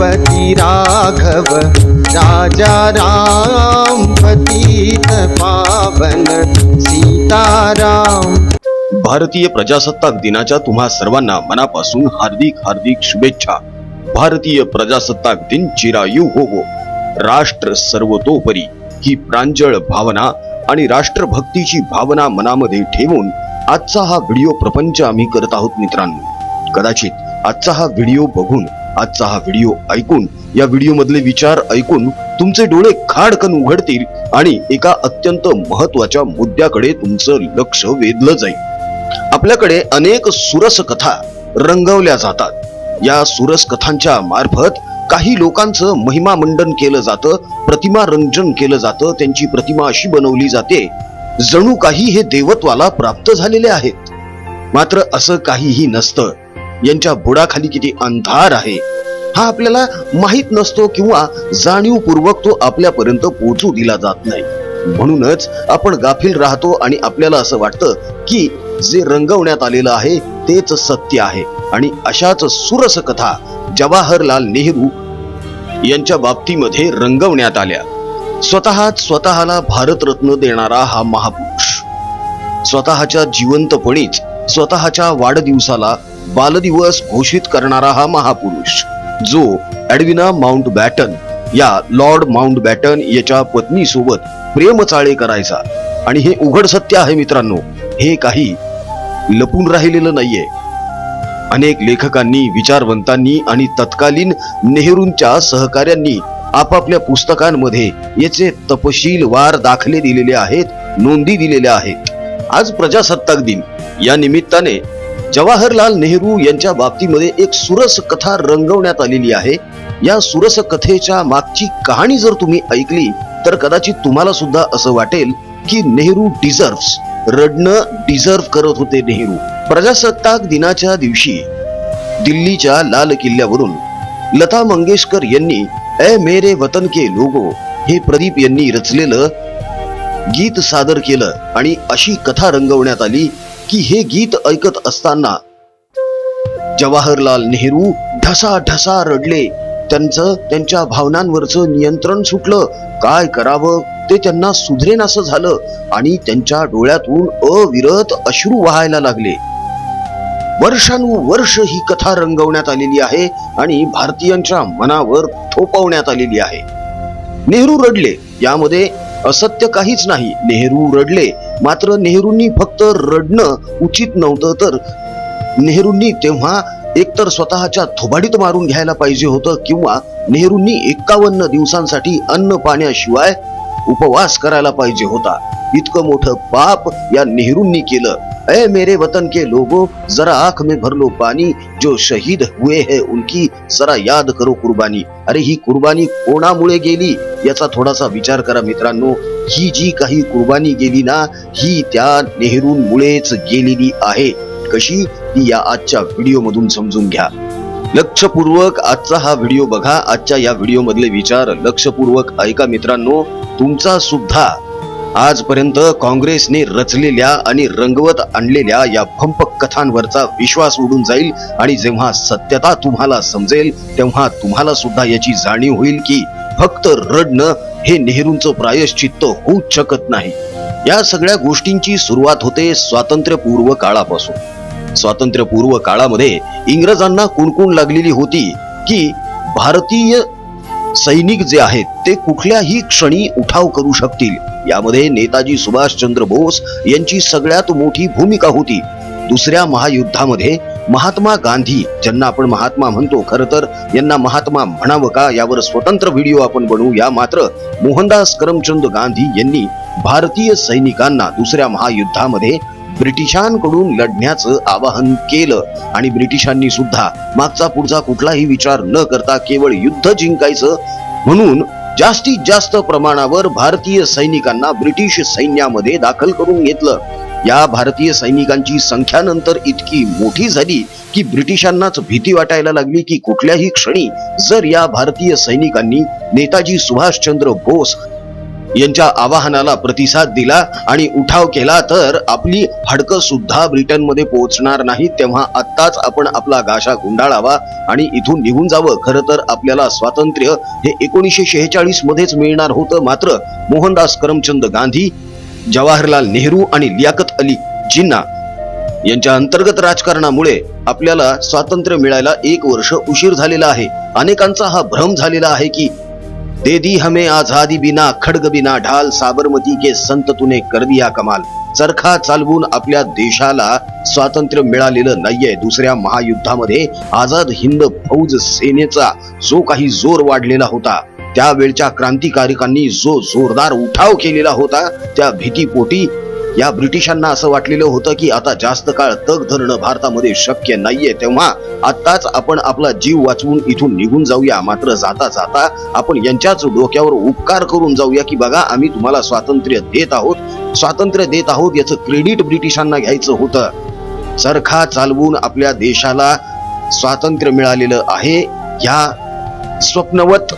पती राघव राजा राम पतित पावन सीताराम। भारतीय प्रजासत्ताक दिनाच्या तुम्हा सर्वांना मनापासून हार्दिक हार्दिक शुभेच्छा। भारतीय प्रजासत्ताक दिन चिरायू होवो राष्ट्र सर्वतोपरी ही प्रांजळ भावना आणि राष्ट्रभक्तीची भावना मनामध्ये ठेवून आजचा हा व्हिडिओ प्रपंच आम्ही करत आहोत मित्रांनो। कदाचित आजचा हा व्हिडिओ बघून आजचा हा व्हिडिओ ऐकून या व्हिडिओ मधले विचार ऐकून तुमचे डोळे खाडकन उघडतील आणि एका अत्यंत महत्त्वाच्या मुद्द्याकडे तुमचं लक्ष वेधलं जाईल. आपल्याकडे अनेक सुरस कथा रंगवल्या जातात. या सुरस कथांच्या मार्फत काही लोकांचं महिमा मंडन केलं जातं प्रतिमा रंजन केलं जातं त्यांची प्रतिमा अशी बनवली जाते जणू काही हे देवत्वाला प्राप्त झालेले आहेत. मात्र असं काहीही नसतं. यांच्या बुडाखाली किती अंधार आहे हा आपल्याला माहीत नसतो किंवा जाणीवपूर्वक तो आपल्यापर्यंत पोहोचू दिला जात नाही. म्हणूनच आपण गाफील राहतो आणि आपल्याला असं वाटतं की जे रंगवण्यात आलेलं आहे तेच सत्य आहे. आणि अशाच सुरस कथा जवाहरलाल नेहरू यांच्या बाबतीमध्ये रंगवण्यात आल्या. स्वतःच स्वतःला भारतरत्न देणारा हा महापुरुष स्वतःच्या जिवंतपणीच स्वतःच्या वाढदिवसाला बालदिवस घोषित करणारा हा महापुरुष जो ॲडविना माउंट बॅटन या लॉर्ड माउंट बॅटन याच्या पत्नी सोबत प्रेम चाळे करायचा. आणि हे उघड सत्य आहे मित्रांनो हे काही लपून राहिलेलं नाहीये. अनेक लेखकांनी विचारवंतांनी आणि तत्कालीन नेहरूंच्या सहकाऱ्यांनी आपापल्या पुस्तकांमध्ये याचे तपशीलवार दाखले दिलेले आहेत नोंदी दिलेल्या आहेत. आज प्रजासत्ताक दिन. या निमित्ताने जवाहरलाल नेहरू यांच्या बाबतीमध्ये एक सुरस कथा रंगवण्यात आलेली आहे. या सुरस कथेच्या मागची कहाणी जर तुम्ही ऐकली तर कदाचित तुम्हाला सुद्धा असं वाटेल की नेहरू डिझर्व्स रडणं डिझर्व करत होते नेहरू. प्रजासत्ताक दिनाच्या दिवशी दिल्लीच्या लाल किल्ल्यावरून लता मंगेशकर यांनी ए मेरे वतन के लोगो हे प्रदीप यांनी रचलेलं गीत सादर केलं आणि अशी कथा रंगवण्यात आली. की हे गीत ऐकत असताना जवाहरलाल नेहरू ढसा ढसा रडले. त्यांचं त्यांच्या भावनांवरचं नियंत्रण सुटलं. काय करावं? ते त्यांना सुधरेन असं झालं आणि त्यांच्या डोळ्यातून अविरत अश्रू वाहायला लागले. वर्षानुवर्ष ही कथा रंगवण्यात आलेली आहे आणि भारतीयांच्या मनावर थोपवण्यात आलेली आहे. नेहरू रडले. यामध्ये असत्य काहीच नाही. नेहरू रडले. मात्र नेहरूंनी फक्त रडणं उचित नव्हतं. तर नेहरूंनी तेव्हा एकतर स्वतःच्या थोबाडीत मारून घ्यायला पाहिजे होतं किंवा नेहरूंनी एक्कावन्न दिवसांसाठी अन्न पाण्याशिवाय उपवास करायला पाहिजे होता. इतकं मोठं पाप या नेहरूंनी केलं. ए मेरे वतन के लोगो जरा आंख में भर लो पानी जो शहीद हुए है उनकी जरा याद करो कुर्बानी. अरे ही कुर्बानी कोणामुळे गेली? याचा थोडासा विचार करा मित्रांनो. ही जी काही कुर्बानी गेली ना ही त्या नेहरूंमुळेच गेलेली आहे. कशी? ती या आजच्या व्हिडिओ मधून समजून घ्या. लक्षपूर्वक आजचा हा व्हिडिओ बघा. आजच्या या व्हिडिओ मधले विचार लक्षपूर्वक ऐका मित्रांनो. तुमचा सुद्धा आजपर्यंत काँग्रेसने रचलेल्या आणि रंगवत आणलेल्या या भंप कथांवरचा विश्वास उडून जाईल आणि जेव्हा सत्यता तुम्हाला समजेल तेव्हा तुम्हाला सुद्धा याची जाणीव होईल की फक्त रडणं हे नेहरूंचं प्रायश्चित्त होऊच शकत नाही. या सगळ्या गोष्टींची सुरुवात होते स्वातंत्र्यपूर्व काळापासून. स्वातंत्र्यपूर्व काळामध्ये इंग्रजांना कुणकुण लागलेली होती की भारतीय सैनिक जे आहेत ते कुठल्याही क्षणी उठाव करू शकतील. यामध्ये नेताजी सुभाषचंद्र बोस यांची सगळ्यात मोठी भूमिका होती. दुसऱ्या महायुद्धामध्ये महात्मा गांधी ज्यांना आपण महात्मा म्हणतो खर तर यांना महात्मा म्हणावं का यावर स्वतंत्र व्हिडिओ आपण बनवूया मात्र मोहनदास करमचंद गांधी यांनी भारतीय सैनिकांना दुसऱ्या महायुद्धामध्ये ब्रिटिशांकडून लढण्याचं आवाहन केलं. आणि ब्रिटिशांनी सुद्धा मागचा पुढचा कुठलाही विचार न करता केवळ युद्ध जिंकायचं म्हणून जास्तीत जास्त प्रमाणावर भारतीय सैनिकांना ब्रिटिश सैन्यामध्ये दाखल करून घेतलं. या भारतीय सैनिकांची संख्या नंतर इतकी मोठी झाली की ब्रिटिशांनाच भीती वाटायला लागली की कुठल्याही क्षणी जर या भारतीय सैनिकांनी नेताजी सुभाषचंद्र बोस यांच्या आवाहनाला प्रतिसाद दिला आणि उठाव केला तर आपली हडकं सुद्धा ब्रिटनमध्ये पोहोचणार नाही. तेव्हा आत्ताच आपण आपला गाशा गुंडाळावा आणि इथून निघून जावं. खरं तर आपल्याला स्वातंत्र्य हे एकोणीसशे शेहेचाळीस मध्येच मिळणार होतं. मात्र मोहनदास करमचंद गांधी जवाहरलाल नेहरू आणि लियाकत अली जिन्ना यांच्या अंतर्गत राजकारणामुळे आपल्याला स्वातंत्र्य मिळायला एक वर्ष उशीर झालेला आहे. अनेकांचा हा भ्रम झालेला आहे की दे दी हमें आजादी बिना खडग बिना ढाल साबरमती के संत तुने कर दिया कमाल। चरखा चालवून आपल्या देशाला स्वातंत्र्य मिळालेलं नाहीये. दुसऱ्या महायुद्धामध्ये आझाद हिंद फौज सेनेचा जो काही जोर वाढलेला होता त्यावेळच्या क्रांतिकारकांनी जो जोरदार उठाव केलेला होता त्या भीतीपोटी या ब्रिटिशांना असं वाटलेलं होतं की आता जास्त काळ तग धरणं भारतामध्ये शक्य नाहीये तेव्हा आत्ताच आपण आपला जीव वाचवून इथून निघून जाऊया. मात्र जाता जाता आपण यांच्याच डोक्यावर उपकार करून जाऊया की बघा आम्ही तुम्हाला स्वातंत्र्य देत आहोत. स्वातंत्र्य देत आहोत याचं क्रेडिट ब्रिटिशांना घ्यायचं होतं. चरखा चालवून आपल्या देशाला स्वातंत्र्य मिळालेलं आहे. या स्वप्नवत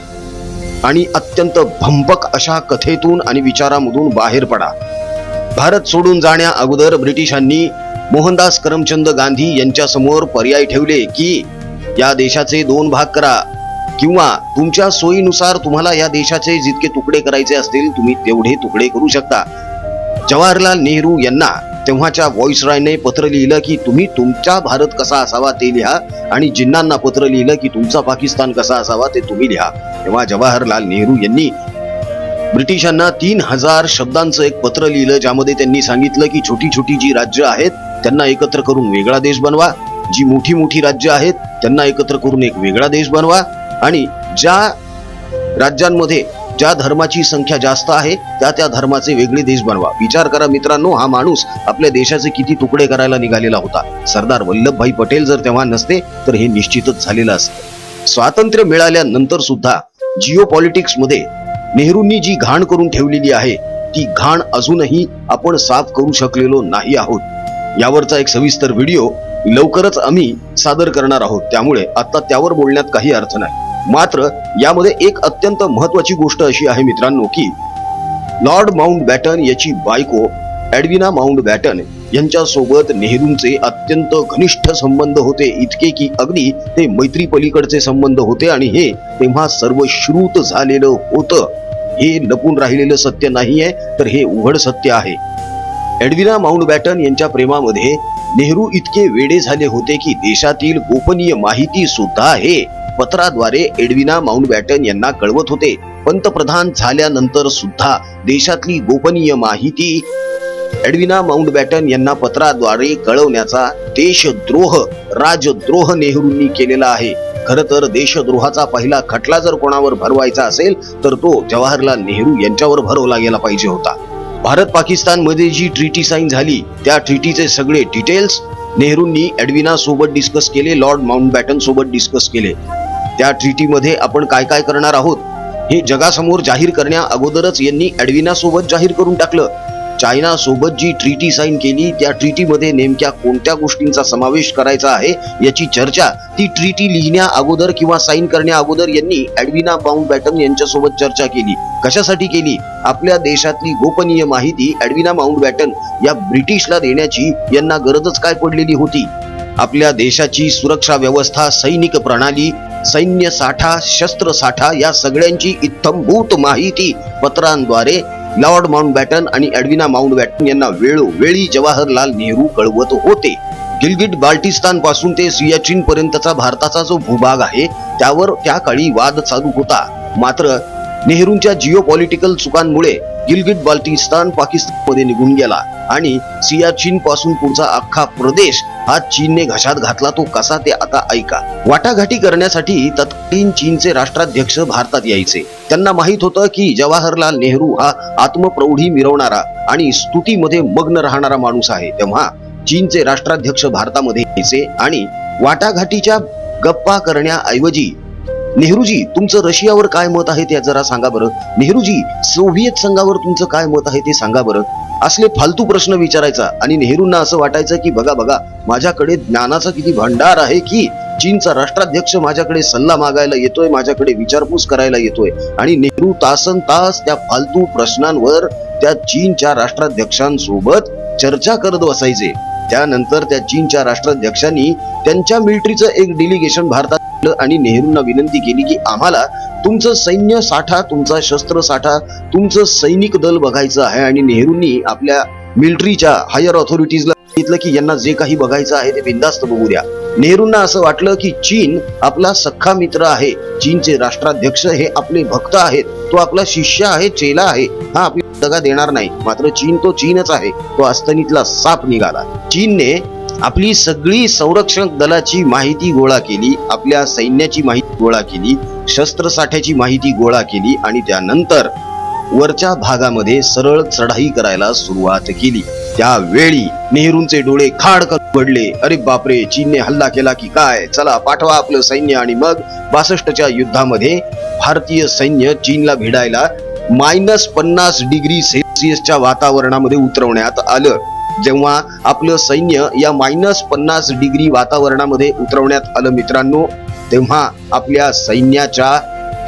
आणि अत्यंत भंपक अशा कथेतून आणि विचारामधून बाहेर पडा. भारत सोडून जाण्या अगोदर ब्रिटिशांनी मोहनदास करमचंद गांधी यांच्यासमोर पर्याय ठेवले की या देशाचे दोन भाग करा. किंवा तुमच्या सोयीनुसार तुम्हाला या देशाचे जितके तुकडे करायचे असतील तुम्ही तेवढे तुकडे करू शकता. जवाहरलाल नेहरू यांना तेव्हाच्या व्हॉइसरायने पत्र लिहिलं की तुम्ही तुमचा भारत कसा असावा ते लिहा आणि जिन्नांना पत्र लिहिलं की तुमचा पाकिस्तान कसा असावा ते तुम्ही लिहा. तेव्हा जवाहरलाल नेहरू यांनी ब्रिटिशांना तीन हजार शब्दांचं एक पत्र लिहिलं ज्यामध्ये त्यांनी सांगितलं की छोटी छोटी जी राज्य आहेत त्यांना एकत्र करून वेगळा देश बनवा. जी मोठी मोठी राज्य आहेत त्यांना एकत्र करून एक वेगळा देश बनवा. आणि ज्या राज्यांमध्ये ज्या धर्माची संख्या जास्त आहे त्या त्या धर्माचे वेगळे देश बनवा. विचार करा मित्रांनो हा माणूस आपल्या देशाचे किती तुकडे करायला निघालेला होता. सरदार वल्लभभाई पटेल जर तेव्हा नसते तर हे निश्चितच झालेलं असतं. स्वातंत्र्य मिळाल्यानंतर सुद्धा जिओ पॉलिटिक्समध्ये नेहरूंनी जी घाण करून ठेवलेली आहे ती घाण अजूनही आपण साफ करू शकलेलो नाही आहोत. यावरचा एक सविस्तर व्हिडिओ लवकरच आम्ही सादर करणार आहोत. त्यामुळे आता त्यावर बोलण्यात काही अर्थ नाही. मात्र यामध्ये एक अत्यंत महत्वाची गोष्ट अशी आहे मित्रांनो की लॉर्ड माउंट बॅटन याची बायको ॲडविना माउंट बॅटन यांच्या सोबत नेहरूंचे अत्यंत घनिष्ठ संबंध होते. इतके की अगदी ते मैत्री पलीकडचे संबंध होते आणि हे तेव्हा सर्वश्रुत झालेलं होतं. हे लपून राहिलेलं सत्य नाहीये तर हे उघड सत्य आहे. एडविना माउंट बॅटन यांच्या प्रेमामध्ये नेहरू इतके वेडे झाले होते की देशातील गोपनीय माहिती सुद्धा हे पत्राद्वारे एडविना माउंट बॅटन यांना कळवत होते. पंतप्रधान झाल्यानंतर सुद्धा देशातली गोपनीय माहिती एडविना माउंट बॅटन यांना पत्राद्वारे कळवण्याचा देशद्रोह राजद्रोह नेहरूंनी केलेला आहे. खर तर देशद्रोहाचा पहिला खटला जर कोणावर भरवायचा असेल तर तो जवाहरलाल नेहरू यांच्यावर भरवला गेला पाहिजे होता. भारत पाकिस्तानमध्ये जी ट्रीटी साईन झाली त्या ट्रीटीचे सगळे डिटेल्स नेहरूंनी एडविना सोबत डिस्कस केले लॉर्ड माउंट बॅटन सोबत डिस्कस केले. त्या ट्रीटीमध्ये आपण काय काय करणार आहोत हे जगासमोर जाहीर करण्या अगोदरच यांनी एडविना सोबत जाहीर करून टाकलं. चायना सोबत जी ट्रीटी साईन केली त्या ट्रीटीमध्ये नेमक्या कोणत्या गोष्टींचा समावेश करायचा आहे याची चर्चा ती ट्रीटी लिहिण्या अगोदर किंवा साईन करण्या अगोदर यांनी ऍडविना बाउंड बॅटन यांच्यासोबत चर्चा केली. कशासाठी केली? आपल्या देशातली गोपनीय माहिती ऍडविना माउंट बॅटन या ब्रिटिशला देण्याची यांना गरजच काय पडलेली होती? आपल्या देशाची सुरक्षा व्यवस्था सैनिक प्रणाली सैन्य साठा शस्त्र साठा या सगळ्यांची इत्थंभूत माहिती पत्रांद्वारे लॉर्ड माउंट बॅटन आणि ॲडविना माउंट बॅटन यांना वेळोवेळी जवाहरलाल नेहरू कळवत होते. गिलगिट बाल्टिस्तानपासून ते सियाचीन पर्यंतचा भारताचा जो भूभाग आहे त्यावर त्या काळी वाद चालू होता. मात्र नेहरूंच्या जिओ पॉलिटिकल चुकांमुळे गिलगिट बाल्टिस्तान पाकिस्तानमध्ये निघून गेला आणि सियाचीन पासून पुढचा अख्खा प्रदेश हा चीनने घशात घातला तो कसा ते आता ऐका. वाटाघाटी करण्यासाठी तत्कालीन चीनचे राष्ट्राध्यक्ष भारतात यायचे. त्यांना माहीत होतं की जवाहरलाल नेहरू हा आत्मप्रौढी मिरवणारा आणि स्तुतीमध्ये मग्न राहणारा माणूस आहे. तेव्हा चीनचे राष्ट्राध्यक्ष भारतामध्ये यायचे आणि वाटाघाटीच्या गप्पा करण्याऐवजी नेहरूजी तुमचं रशियावर काय मत आहे ते जरा सांगा बरं. नेहरूजी सोव्हिएत संघावर तुमचं काय मत आहे ते सांगा बरं. असले फालतू प्रश्न विचारायचा आणि नेहरूंना असं वाटायचं की बघा बघा माझ्याकडे ज्ञानाचा किती भंडार आहे की चीनचा राष्ट्राध्यक्ष माझ्याकडे सल्ला मागायला येतोय माझ्याकडे विचारपूस करायला येतोय आणि नेहरू तासन तास त्या फालतू प्रश्नांवर त्या चीनच्या राष्ट्राध्यक्षांसोबत चर्चा करत बसायचे. त्यानंतर त्या चीनच्या राष्ट्राध्यक्षांनी त्यांच्या मिलिटरीचं एक डेलिगेशन भारतात आणि नेहरूंना विनंती केली की आम्हाला तुमचं सैन्य साठा तुमचा शस्त्र साठा तुमचं सैनिक दल बघायचं आहे आणि नेहरूंनी आपल्या मिलिटरीच्या हायर ऑथॉरिटीजला सांगितलं की यांना जे काही बघायचं आहे ते बिंदास्त बघू द्या. नेहरूंना असं वाटलं की चीन आपला सख्खा मित्र आहे. चीनचे राष्ट्राध्यक्ष हे आपले भक्त आहेत. तो आपला शिष्य आहे चेला आहे. हा आपली दगा देणार नाही. मात्र चीन तो चीनच आहे. तो अस्तनीतला साप निघाला. चीनने आपली सगळी संरक्षण दलाची माहिती गोळा केली आपल्या सैन्याची माहिती गोळा केली शस्त्रसाठ्याची माहिती गोळा केली आणि त्यानंतर वरच्या भागामध्ये सरळ चढाई करायला सुरुवात केली. त्यावेळी नेहरूंचे डोळे खाड पडले अरे बापरे चीनने हल्ला केला की काय? चला पाठवा आपलं सैन्य आणि मग बासष्टच्या युद्धामध्ये भारतीय सैन्य चीनला भिडायला मायनस पन्नास डिग्री सेल्सिअसच्या वातावरणामध्ये उतरवण्यात आलं. जेव्हा आपलं सैन्य या मायनस पन्नास डिग्री वातावरणामध्ये उतरवण्यात आलं मित्रांनो तेव्हा आपल्या सैन्याच्या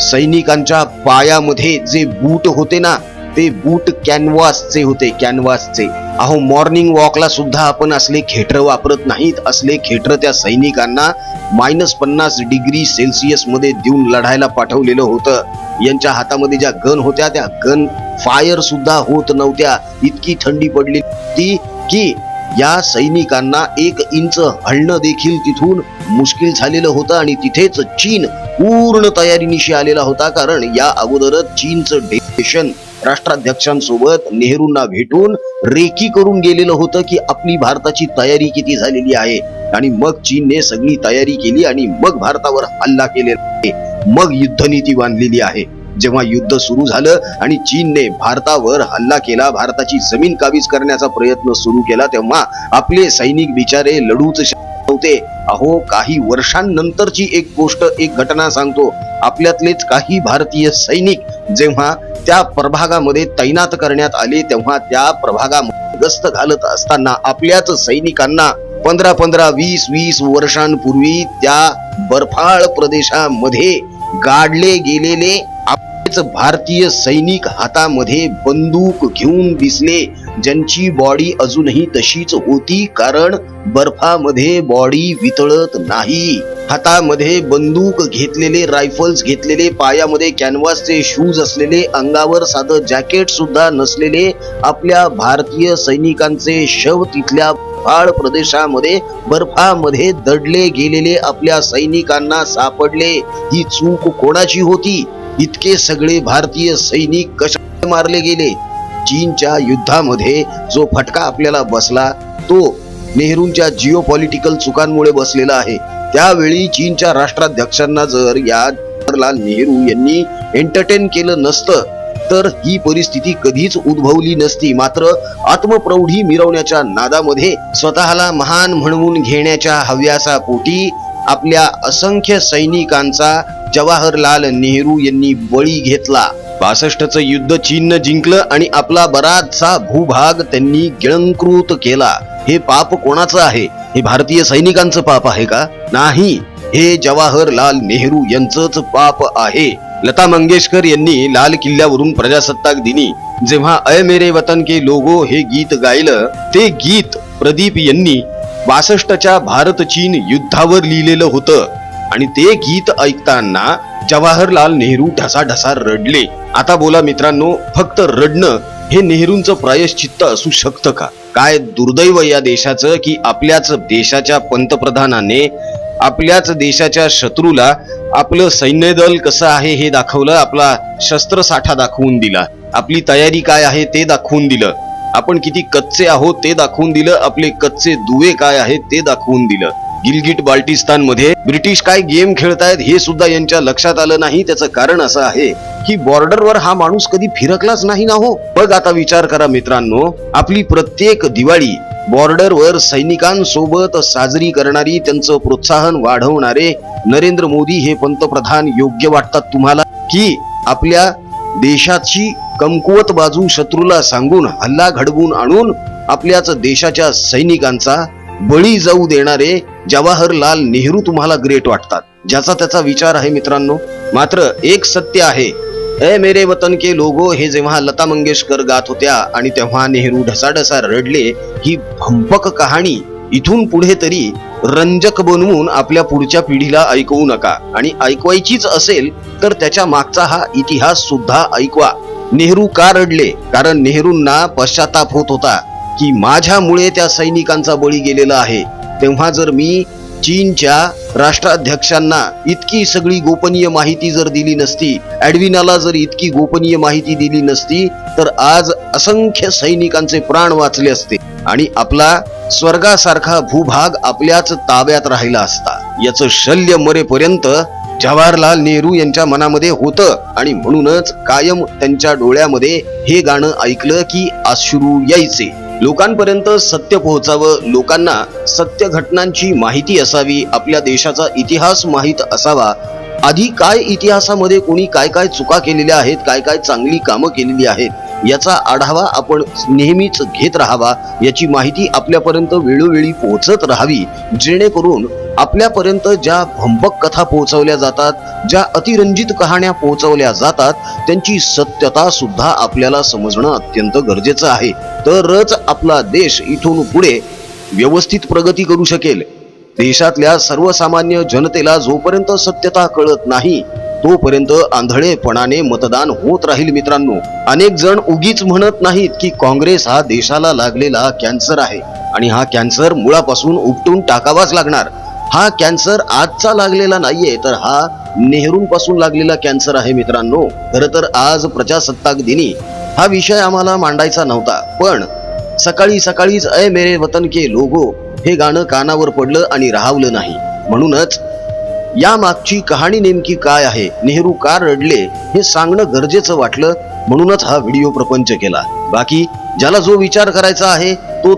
सैनिकांच्या पायामध्ये जे बूट होते ना ते बूट कॅनव्हासचे होते कॅनव्हासचे अहो मॉर्निंग वॉकला सुद्धा आपण असले खेटर वापरत नाहीत असले खेटर त्या सैनिकांना मायनस पन्नास डिग्री सेल्सिअसमध्ये देऊन लढायला पाठवलेलं होतं. यांच्या हातामध्ये ज्या गन होत्या त्या गन फायर सुद्धा होत नव्हत्या. इतकी थंडी पडली ती की या सैनिकांना एक इंच हलणं देखील तिथून मुश्किल झालेलं होतं आणि तिथेच चीन पूर्ण तयारीनिशी आलेला होता कारण या अगोदरच चीनचं डेलिगेशन राष्ट्राध्यक्षांसोबत नेहरूंना भेटून रेकी करून गेलेलं होतं की आपली भारताची तयारी किती झालेली आहे. आणि मग चीनने सगळी तयारी केली आणि मग भारतावर हल्ला केलेला आहे. मग युद्धनीती बांधलेली आहे. जेव्हा युद्ध सुरू झालं आणि चीनने भारतावर हल्ला केला भारताची जमीन काबीज करण्याचा प्रयत्न सुरू केला तेव्हा आपले सैनिक बिचारे लढूच शकत नव्हते. अहो काही वर्षांनंतरची एक गोष्ट एक घटना सांगतो. आपल्यातलेच काही भारतीय सैनिक जेव्हा त्या प्रभागामध्ये तैनात करण्यात आले तेव्हा त्या प्रभागामध्ये गस्त घालत असताना आपल्याच सैनिकांना पंधरा पंधरा वीस वीस वर्षांपूर्वी त्या बर्फाळ प्रदेशामध्ये गाडले गेलेले आपलेच भारतीय सैनिक हातामध्ये बंदूक घेऊन दिसले ज्यांची बॉडी अजूनही तशीच होती कारण बर्फामध्ये बॉडी वितळत नाही. हातामध्ये बंदूक घेतलेले रायफल्स घेतलेले पायामध्ये कॅनव्हासचे शूज असलेले अंगावर साधं जॅकेट सुद्धा नसलेले आपल्या भारतीय सैनिकांचे शव तिथल्या फाळ प्रदेशामध्ये बर्फामध्ये दडले गेलेले आपल्या सैनिकांना सापडले. ही चूक कोणाची होती? इतके सगळे भारतीय सैनिक कशा मारले गेले? चीनच्या युद्धामध्ये जो फटका आपल्याला बसला तो नेहरूंच्या जिओ पॉलिटिकल चुकांमुळे बसलेला आहे. त्यावेळी चीनच्या राष्ट्राध्यक्षांना जर या जवाहरलाल नेहरू यांनी एंटरटेन केलं नसतं तर ही परिस्थिती कधीच उद्भवली नसती. मात्र आत्मप्रौढी मिरवण्याच्या नादामध्ये स्वतःला महान म्हणवून घेण्याच्या हव्यासापोटी आपल्या असंख्य सैनिकांचा जवाहरलाल नेहरू यांनी बळी घेतला. बासष्टचं युद्ध चीननं जिंकलं आणि आपला बराचसा भूभाग त्यांनी गिळंकृत केला. हे पाप कोणाचं आहे? हे भारतीय सैनिकांचं पाप आहे का? नाही. हे जवाहरलाल नेहरू यांचंच पाप आहे. लता मंगेशकर यांनी लाल किल्ल्यावरून प्रजासत्ताक दिनी. जेव्हा अय मेरे वतन के लोगो हे गीत गायलं ते गीत प्रदीप यांनी बासष्टच्या भारत चीन युद्धावर लिहिलेलं होतं. आणि ते गीत ऐकताना जवाहरलाल नेहरू ढसाढसा रडले. आता बोला मित्रांनो फक्त रडणं हे नेहरूंचं प्रायश्चित्त असू शकतं का? काय दुर्दैव या देशाचं की आपल्याच देशाच्या पंतप्रधानाने आपल्याच देशाच्या शत्रूला आपलं सैन्य दल कसं आहे हे दाखवलं आपला शस्त्रसाठा दाखवून दिला. आपली तयारी काय आहे ते दाखवून दिलं. आपण किती कच्चे आहोत ते दाखवून दिलं आपले कच्चे दुवे काय आहेत ते दाखवून दिलं. गिलगिट बाल्टिस्तानमध्ये ब्रिटिश काय गेम खेळतायत हे सुद्धा यांच्या लक्षात आलं नाही. त्याचं कारण असं आहे की बॉर्डरवर हा माणूस कधी फिरकलाच नाही ना हो. बघ आता विचार करा मित्रांनो आपली प्रत्येक दिवाळी बॉर्डरवर सैनिकांसोबत साजरी करणारी त्यांचं प्रोत्साहन वाढवणारे नरेंद्र मोदी हे पंतप्रधान योग्य वाटतात तुम्हाला? की आपल्या देशाची कमकुवत बाजू शत्रूला सांगून हल्ला घडवून आणून आपल्याच देशाच्या सैनिकांचा बळी जाऊ देणारे जवाहरलाल नेहरू तुम्हाला ग्रेट वाटतात. ज्याचा त्याचा विचार आहे मित्रांनो मात्र एक सत्य आहे. ए मेरे वतन के लोगो हे जेव्हा लता मंगेशकर गात होत्या आणि तेव्हा नेहरू ढसाढसा रडले ही भंपक कहाणी इथून पुढे तरी रंजक बनवून आपल्या पुढच्या पिढीला ऐकवू नका. आणि ऐकवायचीच असेल तर त्याच्या मागचा हा इतिहास सुद्धा ऐकवा. नेहरू का रडले? कारण नेहरूंना पश्चाताप होत होता की माझ्यामुळे त्या सैनिकांचा बळी गेलेला आहे. तेव्हा जर मी चीनच्या राष्ट्राध्यक्षांना इतकी सगळी गोपनीय माहिती जर दिली नसती ऍडविनाला जर इतकी गोपनीय माहिती दिली नसती तर आज असंख्य सैनिकांचे प्राण वाचले असते आणि आपला स्वर्गासारखा भूभाग आपल्याच ताब्यात राहिला असता. याचं शल्य मरेपर्यंत जवाहरलाल नेहरू यांच्या मनामध्ये होतं आणि म्हणूनच कायम त्यांच्या डोळ्यामध्ये हे गाणं ऐकलं की अश्रू यायचे. लोकांपर्यंत सत्य पोहोचावं लोकांना सत्य घटनांची माहिती असावी आपल्या देशाचा इतिहास माहीत असावा. आधी काय इतिहासामध्ये कोणी काय काय चुका केलेल्या आहेत काय काय चांगली कामं केलेली आहेत याचा आढावा आपण नेहमीच घेत राहावा. याची माहिती आपल्यापर्यंत वेळोवेळी पोहोचत राहावी जेणेकरून आपल्यापर्यंत ज्या भंपक कथा पोहोचवल्या जातात ज्या अतिरंजित कहाण्या पोहोचवल्या जातात त्यांची सत्यता सुद्धा आपल्याला समजणं अत्यंत गरजेचं आहे. तरच आपला देश इथून पुढे व्यवस्थित प्रगती करू शकेल. देशातल्या सर्वसामान्य जनतेला जोपर्यंत सत्यता कळत नाही तोपर्यंत आंधळेपणाने मतदान होत राहील मित्रांनो. अनेक जण उगीच म्हणत नाहीत की काँग्रेस हा देशाला लागलेला कॅन्सर आहे आणि हा कॅन्सर मुळापासून उपटून टाकावाच लागणार. हा कॅन्सर आजचा लागलेला नाहीये तर हा नेहरूंपासून लागलेला कॅन्सर आहे मित्रांनो. खर तर आज प्रजासत्ताक दिनी. हा विषय आम्हाला मांडायचा नव्हता पण सकाळी सकाळीच अय मेरे वतन के लोगो हे गाणं कानावर पडलं आणि राहावलं नाही. म्हणूनच या मागची कहाणी नेमकी काय आहे नेहरू का रडले हे सांगणं गरजेचं वाटलं म्हणूनच हा व्हिडिओ प्रपंच केला. बाकी ज्याला जो विचार करायचा आहे तो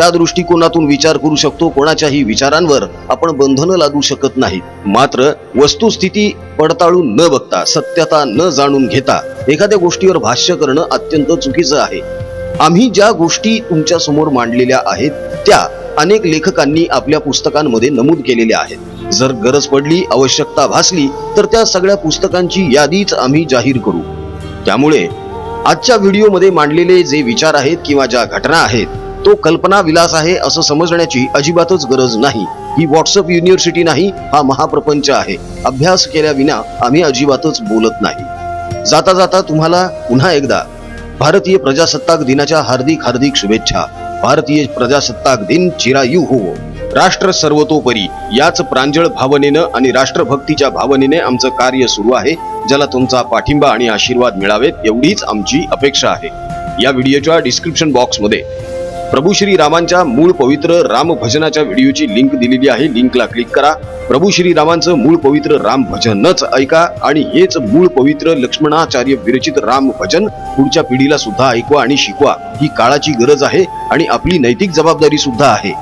त्या दृष्टिकोनातून विचार करू शकतो. कोणाच्याही विचारांवर आपण बंधनं लादू शकत नाही. मात्र वस्तुस्थिती पडताळून न बघता सत्यता न जाणून घेता एखाद्या गोष्टीवर भाष्य करणं अत्यंत चुकीचं आहे. आम्ही ज्या गोष्टी तुमच्यासमोर मांडलेल्या आहेत त्या अनेक लेखकांनी आपल्या पुस्तकांमध्ये नमूद केलेल्या आहेत. जर गरज पडली आवश्यकता भासली तर त्या सगळ्या पुस्तकांची यादीच आम्ही जाहीर करू. त्यामुळे आजच्या व्हिडिओमध्ये मांडलेले जे विचार आहेत किंवा ज्या घटना आहेत तो कल्पना विलास आहे असं समजण्याची अजिबातच गरज नाही. ही व्हॉट्सअप युनिव्हर्सिटी नाही हा महाप्रपंच आहे. अभ्यास केल्याविना आम्ही अजिबातच बोलत नाही. जाता जाता तुम्हाला पुन्हा एकदा भारतीय प्रजासत्ताक दिनाच्या हार्दिक हार्दिक शुभेच्छा. भारतीय प्रजासत्ताक दिन चिरायू हो. राष्ट्र सर्वतोपरी याच प्रांजळ भावनेनं आणि राष्ट्रभक्तीच्या भावनेने आमचं कार्य सुरू आहे ज्याला तुमचा पाठिंबा आणि आशीर्वाद मिळावेत एवढीच आमची अपेक्षा आहे. या व्हिडिओच्या डिस्क्रिप्शन बॉक्समध्ये प्रभू श्री रामांच्या मूळ पवित्र राम भजनाच्या व्हिडिओची लिंक दिलेली आहे. लिंकला क्लिक करा. प्रभू श्री रामांचं मूळ पवित्र राम भजनच ऐका आणि हेच मूळ पवित्र लक्ष्मणाचार्य विरचित राम भजन पुढच्या पिढीला सुद्धा ऐकवा आणि शिकवा. ही काळाची गरज आहे आणि आपली नैतिक जबाबदारी सुद्धा आहे.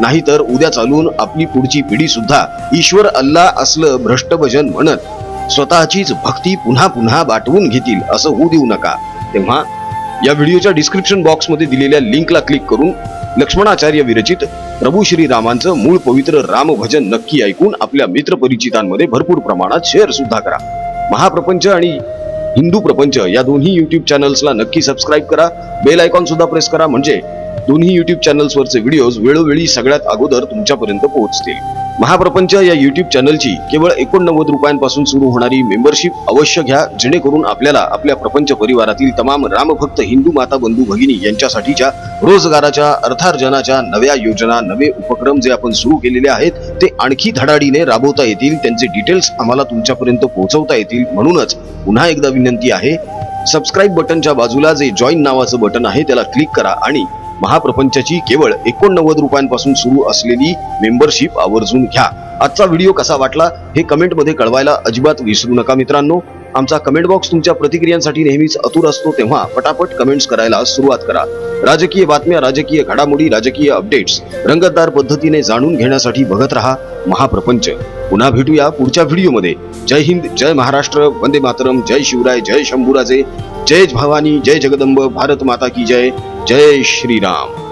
नाहीतर उद्या चालून आपली पुढची पिढी सुद्धा ईश्वर अल्ला असलं भ्रष्ट भजन म्हणत स्वतःचीच भक्ती पुन्हा पुन्हा बाटवून घेतील असं होऊ देऊ नका. तेव्हा या व्हिडिओच्या डिस्क्रिप्शन बॉक्समध्ये दिलेल्या लिंकला क्लिक करून लक्ष्मणाचार्य विरचित प्रभू श्री रामांचं मूळ पवित्र राम भजन नक्की ऐकून आपल्या मित्र परिचितांमध्ये भरपूर प्रमाणात शेअर सुद्धा करा. महाप्रपंच आणि हिंदू प्रपंच या दोन्ही युट्यूब चॅनल्सला नक्की सबस्क्राईब करा. बेल आयकॉन सुद्धा प्रेस करा. म्हणजे दोन्ही युट्यूब चॅनल्सवरचे व्हिडिओज वेळोवेळी सगळ्यात अगोदर तुमच्यापर्यंत पोहोचतील. महाप्रपंच या युट्यूब चॅनलची केवळ एकोणनव्वद रुपयांपासून सुरू होणारी मेंबरशिप अवश्य घ्या जेणेकरून आपल्याला आपल्या प्रपंच परिवारातील तमाम रामभक्त हिंदू माता बंधू भगिनी यांच्यासाठीच्या रोजगाराच्या अर्थार्जनाच्या नव्या योजना नवे उपक्रम जे आपण सुरू केलेले आहेत ते आणखी धडाडीने राबवता येतील. त्यांचे डिटेल्स आम्हाला तुमच्यापर्यंत पोहोचवता येतील. म्हणूनच पुन्हा एकदा विनंती आहे सबस्क्राईब बटनच्या बाजूला जे जॉईन नावाचं बटन आहे त्याला क्लिक करा आणि महाप्रपंचची केवळ एकोणनव्वद रुपयांपासून सुरू असलेली मेंबरशिप आवर्जून घ्या. आजचा व्हिडिओ कसा वाटला हे कमेंटमध्ये कळवायला अजिबात विसरू नका मित्रांनो. आमचा कमेंट बॉक्स तुमच्या प्रतिक्रियांसाठी नेहमीच अतुर असतो तेव्हा पटापट कमेंट्स करायला सुरुवात करा. राजकीय बातम्या राजकीय घडामोडी राजकीय अपडेट्स रंगतदार पद्धतीने जाणून घेण्यासाठी बघत रहा महाप्रपंच. पुन्हा भेटूया पुढच्या व्हिडिओमध्ये जय हिंद जय महाराष्ट्र वंदे मातरम जय शिवराय जय शंभूराजे जय भवानी जय जगदंब भारत माता की जय. जय श्रीराम।